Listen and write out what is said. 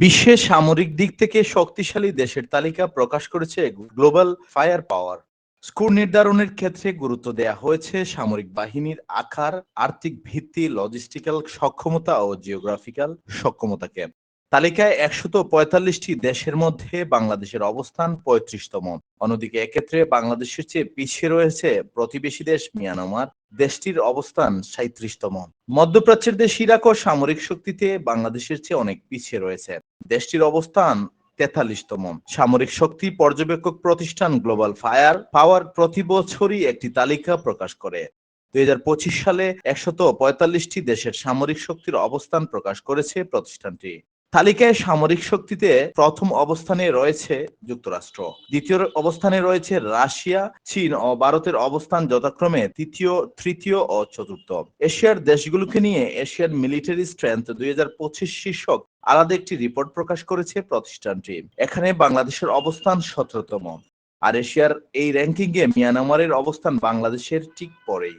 বিশ্বের সামরিক দিক থেকে শক্তিশালী দেশের তালিকা প্রকাশ করেছে গ্লোবাল ফায়ার পাওয়ার। স্কোর নির্ধারণের ক্ষেত্রে গুরুত্ব দেয়া হয়েছে সামরিক বাহিনীর আকার, আর্থিক ভিত্তি লজিস্টিক্যাল সক্ষমতা ও জিওগ্রাফিক্যাল সক্ষমতাকে। তালিকায় একশত পঁয়তাল্লিশটি দেশের মধ্যে বাংলাদেশের অবস্থান পঁয়ত্রিশতম। অন্যদিকে এক্ষেত্রে বাংলাদেশের চেয়ে পিছিয়ে রয়েছে প্রতিবেশী দেশ মিয়ানমার। দেশটির অবস্থান সাঁত্রিশতম মধ্যপ্রাচ্যের দেশ ইরাকও সামরিক শক্তিতে বাংলাদেশের চেয়ে অনেক পিছিয়ে রয়েছে। দেশটির অবস্থান তেতাল্লিশতম। সামরিক শক্তি পর্যবেক্ষক প্রতিষ্ঠান গ্লোবাল ফায়ার পাওয়ার প্রতি বছরই একটি তালিকা প্রকাশ করে। দুই হাজার পঁচিশ সালে একশত পঁয়তাল্লিশটি দেশের সামরিক শক্তির অবস্থান প্রকাশ করেছে প্রতিষ্ঠানটি। তালিকায় সামরিক শক্তিতে প্রথম অবস্থানে রয়েছে যুক্তরাষ্ট্র। দ্বিতীয় অবস্থানে রয়েছে রাশিয়া, চীন ও ভারতের অবস্থান যথাক্রমে তৃতীয় তৃতীয় ও চতুর্থ। এশিয়ার দেশগুলোকে নিয়ে এশিয়ার মিলিটারি স্ট্রেংথ দুই হাজার পঁচিশ শীর্ষক আলাদা একটি রিপোর্ট প্রকাশ করেছে প্রতিষ্ঠানটি। এখানে বাংলাদেশের অবস্থান সতেরোতম। আর এশিয়ার এই র্যাঙ্কিংয়ে মিয়ানমারের অবস্থান বাংলাদেশের ঠিক পরেই।